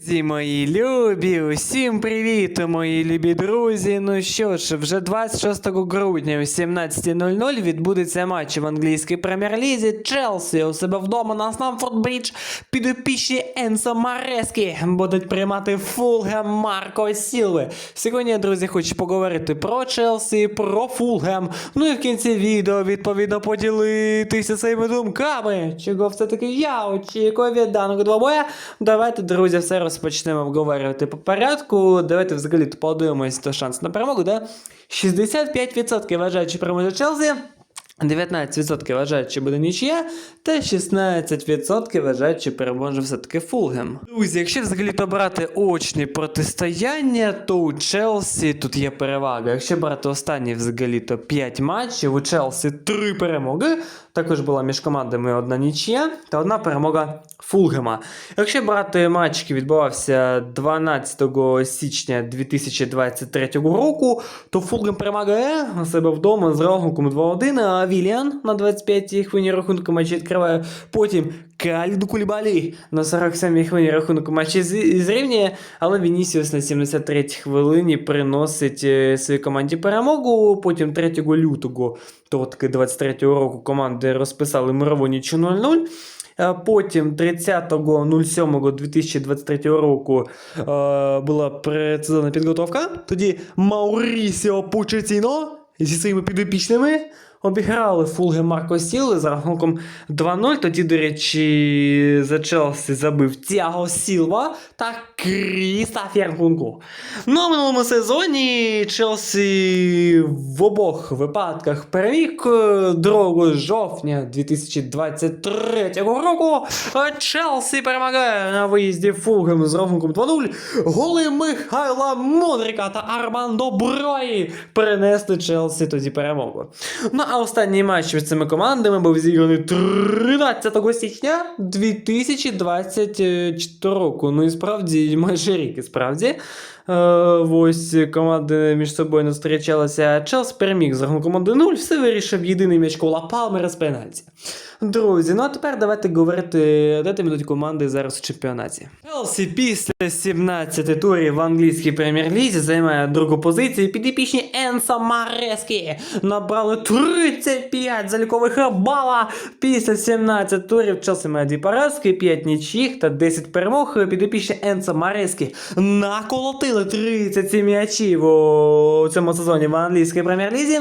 Друзі мої любі, усім привіт, мої любі друзі. Ну що ж, вже 26 грудня о 17.00 відбудеться матч в англійській прем'єр-лізі. Челсі у себе вдома на Стамфорд Брідж підопічні Енсо Марескі будуть приймати Фулгем Марко Сілви. Сьогодні, друзі, хочу поговорити про Челсі, про Фулгем. Ну і в кінці відео відповідно поділитися своїми думками. Чого все-таки я очікую від даного двобоя. Давайте, друзі, все розпочнемо обговорювати по порядку. Давайте взагалі подивимось, то шанс на перемогу, да? 65% вважають, що переможе Челсі. 19% вважають, що буде нічия, та 16% вважають, що переможе все-таки Фулгем. Друзі, якщо взагалі то брати очні протистояння, то у Челсі тут є перевага. Якщо брати останні взагалі то 5 матчів, у Челсі 3 перемоги. Також була між командами одна нічия та одна перемога Фулгема. Якщо брати матч, який відбувався 12 січня 2023 року, то Фулгем перемагає себе вдома з рахунком 2-1, а Віліан на 25-й хвилині рахунку матчі відкриває. Потім Каліду Кулібалі на 47-й хвилині рахунку матчі зрівнює, але Вінісіус на 73-й хвилині приносить е, своїй команді перемогу. Потім 3 лютого, того таки 23-го року команди розписали мирову нічу 0-0. Е, Потім 30.07.2023 року е, була предсезонна підготовка. Тоді Маурісіо Пучетіно зі своїми підопічними обіграли Фулге Марко Сіли за рахунком 2-0. Тоді, до речі, за Челсі забив Тіаго Сілва та Крістофер Гунку. Ну, а минулому сезоні Челсі в обох випадках переміг е, 2 жовтня 2023 року. Е, Челсі перемагає на виїзді Фулгем з рахунком 2-0. Голи Михайла Мудрика та Армандо Брої перенесли Челсі тоді перемогу. Ну а останній матч між цими командами був зіграний 13 січня 2024 року. Ну і справді майже рік, і справді. Е, ось команди між собою не зустрічалися. Челс переміг з рахунком 1-0, все вирішив єдиний м'яч кола Палмера з пенальті. Друзі, ну а тепер давайте говорити, дайте минуть команди зараз у чемпіонаті. Челсі після 17 турів в англійській прем'єр-лізі займає другу позицію. Підопічні Енсо Марескі набрали 35 залікових бала. Після 17 турів Челсі має дві поразки, 5 нічих та 10 перемог. Підопічні Енсо Марескі наколотили 37 м'ячів у цьому сезоні в англійській прем'єр-лізі.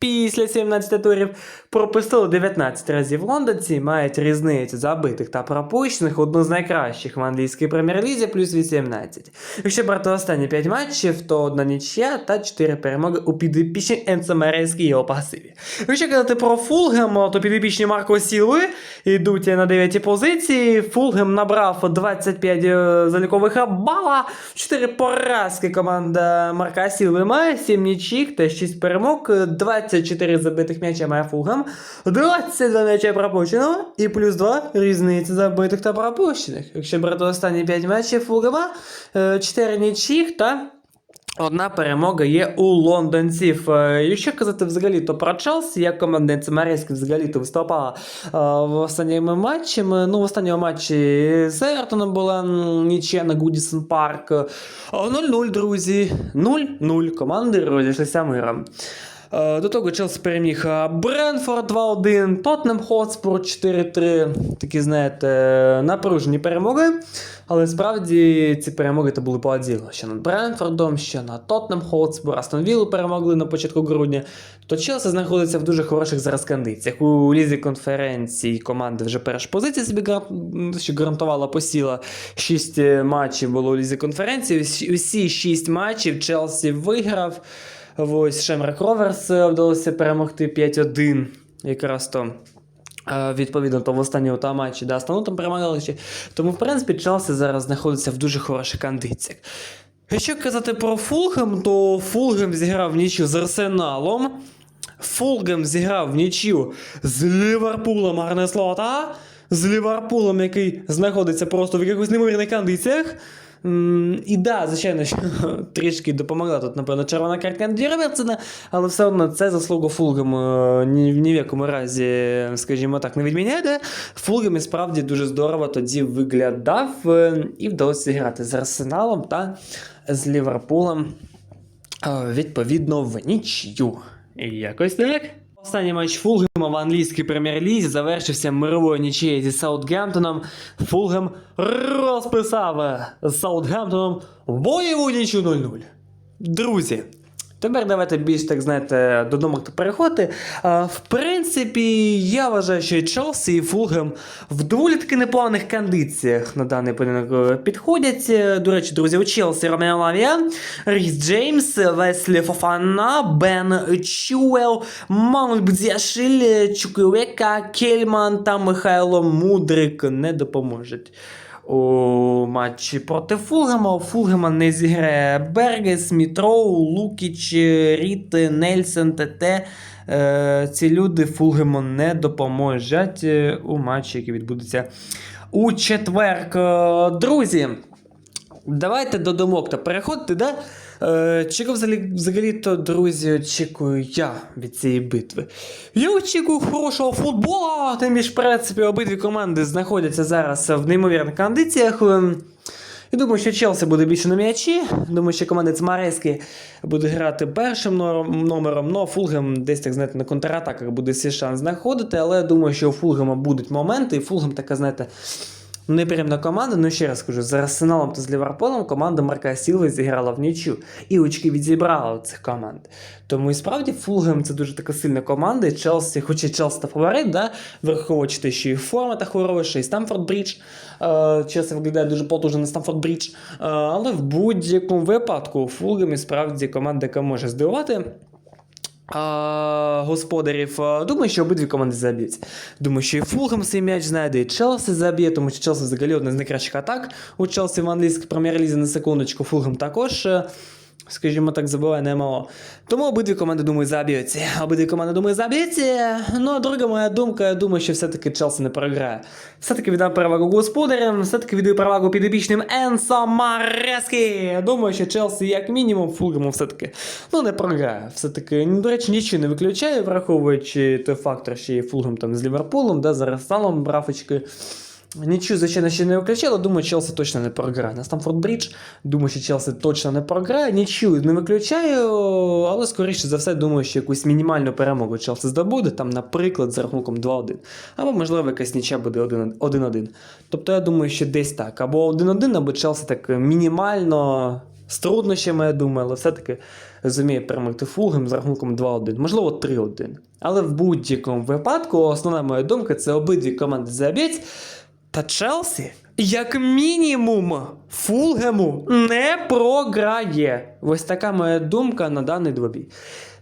Після 17 турів пропустили 19 разів лондонці, мають різницю забитих та пропущених одну з найкращих в англійській прем'єр-лізі плюс 18. Якщо брати останні 5 матчів, то одна нічия та 4 перемоги у підопічні Енсо Мерейській його пасиві. Якщо казати про Фулгем, то підопічні Марко Сіли йдуть на 9 позиції. Фулгем набрав 25 е, залікових бала, 4 поразки команда Марка Сіли має, 7 нічих та 6 перемог, 24 забитих м'яча має Фулгем, 22 м'яча пропущеного і плюс 2 різниці забитих та пропущених. Якщо брати останні 5 матчів Фулгема, 4 нічих та Одна перемога є у лондонців. Е, Якщо казати взагалі, то про Челсі, як команда Цимарецька взагалі то виступала е, в останніми матчами. Ну, в останньому матчі з Евертоном була нічия на Гудісон Парк. Е, 0-0, друзі. 0-0. Команди розійшлися миром. Е, До того Челсі переміг е, Бренфорд 2-1, Тоттенем Хотспур 4-3. Такі, знаєте, напружені перемоги. Але справді ці перемоги то були по оділу. Що над Бренфордом, що над Тоттенем Хотспур, Астон Віллу перемогли на початку грудня. То Челсі знаходиться в дуже хороших зараз кондиціях. У лізі конференції команди вже перші позиції собі гарантувала посіла. Шість е, матчів було у лізі конференції. Усі шість матчів Челсі виграв. Ось Шемрак Роверс вдалося перемогти 5-1. Якраз то. е, Відповідно, то в останньому та матчі да, Астану там перемагали. Тому, в принципі, Челсі зараз знаходиться в дуже хороших кондиціях. Якщо казати про Фулгем, то Фулгем зіграв нічю з Арсеналом. Фулгем зіграв нічю з Ліверпулем Арнеслота. З Ліверпулем, який знаходиться просто в якихось неймовірних кондиціях. І да, звичайно, що трішки допомогла тут, напевно, червона картка Робертсона, але все одно це заслуга Фулгем е, ні, ні в якому разі, скажімо так, не відміняє. де. Фулгем і справді дуже здорово тоді виглядав е, і вдалося зіграти з Арсеналом та з Ліверпулем. е, Відповідно, в нічю. Якось так. Останній матч Фулгема в англійській прем'єр-лізі завершився мировою нічією зі Саутгемптоном. Фулгем розписав з Саутгемптоном бойову нічу 0-0. Друзі, тепер давайте більш так знаєте додому переходити. В принципі, я вважаю, що Челсі і Фулгем в доволі таки непоганих кондиціях на даний поєдинок е, підходять. Е, До речі, друзі, у Челсі Ромео Лавія, Ріс Джеймс, Веслі Фофана, Бен Чуел, Мамонт Бдзяшиль, Чукуека, Кельман та Михайло Мудрик не допоможуть. У матчі проти Фулгема. У Фулгема не зіграє Бергес, Мітроу, Лукіч, Ріт, Нельсен, ТТ. Е, ці люди Фулгему не допоможуть е, у матчі, який відбудеться у четверг. Е, Друзі, давайте до думок та переходити, да? Е, чого взагалі, взагалі-то, друзі, очікую я від цієї битви? Я очікую хорошого футболу, тим більш, в принципі, обидві команди знаходяться зараз в неймовірних кондиціях. Ем, І думаю, що Челсі буде більше на м'ячі. Думаю, що команда Цмареськи буде грати першим номером. Ну, Фулгем десь так знаєте, на контратаках буде свій шанс знаходити. Але думаю, що у Фулгема будуть моменти, і Фулгем така, знаєте, неприємна команда. Ну ще раз скажу, з Арсеналом та з Ліверпулем команда Марка Сілви зіграла в нічю. І очки відзібрала у цих команд. Тому і справді Фулгем це дуже така сильна команда. І Челсі, хоч і Челсі та фаворит, да, враховуючи те, що і форма та хороша, і Стамфорд Брідж. Е, Челсі виглядає дуже потужно на Стамфорд Брідж. Е, але в будь-якому випадку Фулгем і справді команда, яка може здивувати. А, господарів. Думаю, що обидві команди заб'ють. Думаю, що і Фулхем свій м'яч знайде, і Челсі заб'є, тому що Челсі взагалі одна з найкращих атак. У Челсі в англійській прем'єр-лізі на секундочку, Фулхем також. Скажімо так, забиває немало. Тому обидві команди, думаю, заб'ються. Обидві команди, думаю, заб'ються. Ну, а друга моя думка, я думаю, що все-таки Челсі не програє. Все-таки віддам перевагу господарям, все-таки віддаю перевагу підопічним Енсо Марескі. Думаю, що Челсі, як мінімум, Фулгему все-таки ну, не програє. Все-таки, ну, до речі, нічого не виключає, враховуючи той фактор, що є Фулгем там з Ліверпулем, да, з Арсеналом брав Нічого, звичайно, ще не виключало. Думаю, Челсі точно не програє. На Стамфорд Брідж, думаю, що Челсі точно не програє. Нічого не виключаю, але скоріше за все, думаю, що якусь мінімальну перемогу Челсі здобуде, там, наприклад, за рахунком 2-1. Або, можливо, якась нічя буде 1-1. Тобто, я думаю, що десь так. Або 1-1, або Челсі так мінімально. З труднощами, я думаю, але все-таки зуміє перемогти Фулгем з рахунком 2-1, можливо, 3-1. Але в будь-якому випадку, основна моя думка це обидві команди заб'ють. Та Челсі, як мінімум, Фулгему не програє. Ось така моя думка на даний двобій.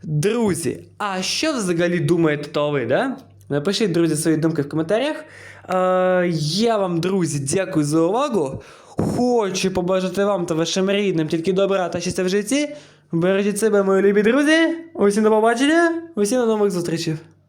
Друзі, а що взагалі думаєте то ви, да? Напишіть, друзі, свої думки в коментарях. Е, я вам, друзі, дякую за увагу. Хочу побажати вам та вашим рідним тільки добра та щастя в житті. Бережіть себе, мої любі друзі. Усім до побачення, усім до нових зустрічей.